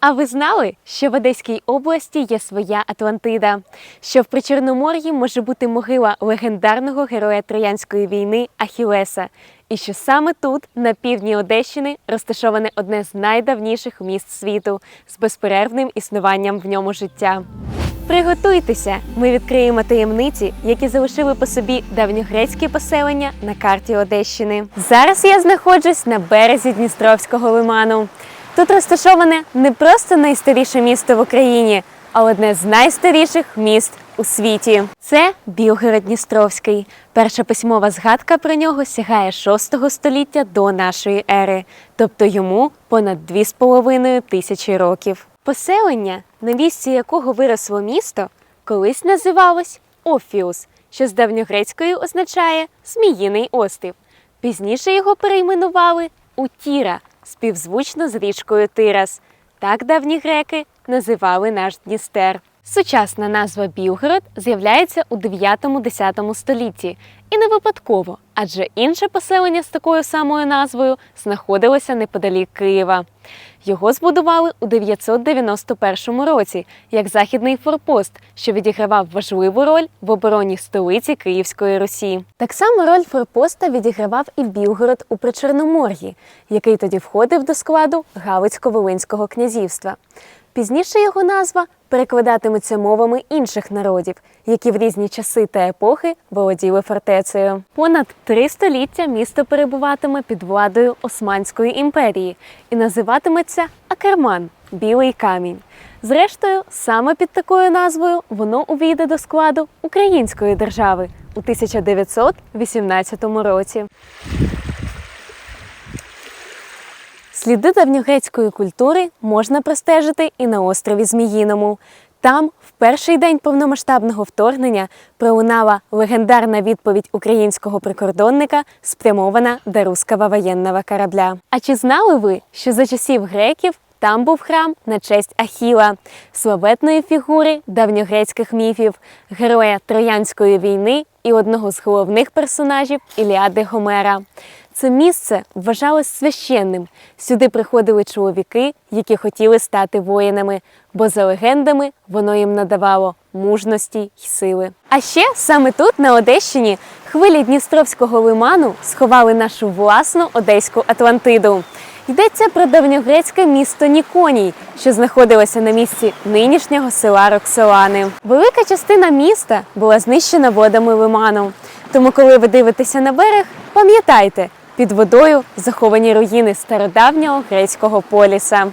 А ви знали, що в Одеській області є своя Атлантида, що в Причорномор'ї може бути могила легендарного героя Троянської війни Ахілеса, і що саме тут, на півдні Одещини, розташоване одне з найдавніших міст світу з безперервним існуванням в ньому життя. Приготуйтеся! Ми відкриємо таємниці, які залишили по собі давньогрецькі поселення на карті Одещини. Зараз я знаходжусь на березі Дністровського лиману. Тут розташоване не просто найстаріше місто в Україні, а одне з найстаріших міст у світі. Це Білгород Дністровський. Перша письмова згадка про нього сягає 6 століття до нашої ери, тобто йому понад 2,5 тисячі років. Поселення, на місці якого виросло місто, колись називалось Офіус, що з давньогрецької означає Зміїний острів. Пізніше його перейменували у Тіра, співзвучно з річкою Тирас. Так давні греки називали наш Дністер. Сучасна назва Білгород з'являється у 9-10 столітті і не випадково, адже інше поселення з такою самою назвою знаходилося неподалік Києва. Його збудували у 991 році як західний форпост, що відігравав важливу роль в обороні столиці Київської Русі. Так само роль форпоста відігравав і Білгород у Причорномор'ї, який тоді входив до складу Галицько-Волинського князівства. Пізніше його назва перекладатиметься мовами інших народів, які в різні часи та епохи володіли фортецею. Понад три століття місто перебуватиме під владою Османської імперії і називатиметься Акерман Білий камінь. Зрештою, саме під такою назвою воно увійде до складу Української держави у 1918 році. Сліди давньогрецької культури можна простежити і на острові Зміїному. Там, в перший день повномасштабного вторгнення, пролунала легендарна відповідь українського прикордонника, спрямована до руского воєнного корабля. А чи знали ви, що за часів греків там був храм на честь Ахіла, славетної фігури давньогрецьких міфів, героя Троянської війни і одного з головних персонажів Іліади Гомера. Це місце вважалось священним. Сюди приходили чоловіки, які хотіли стати воїнами, бо за легендами воно їм надавало мужності й сили. А ще саме тут, на Одещині, хвилі Дністровського лиману сховали нашу власну одеську Атлантиду. Йдеться про давньогрецьке місто Ніконій, що знаходилося на місці нинішнього села Роксолани. Велика частина міста була знищена водами лиману. Тому, коли ви дивитеся на берег, пам'ятайте, під водою заховані руїни стародавнього грецького поліса.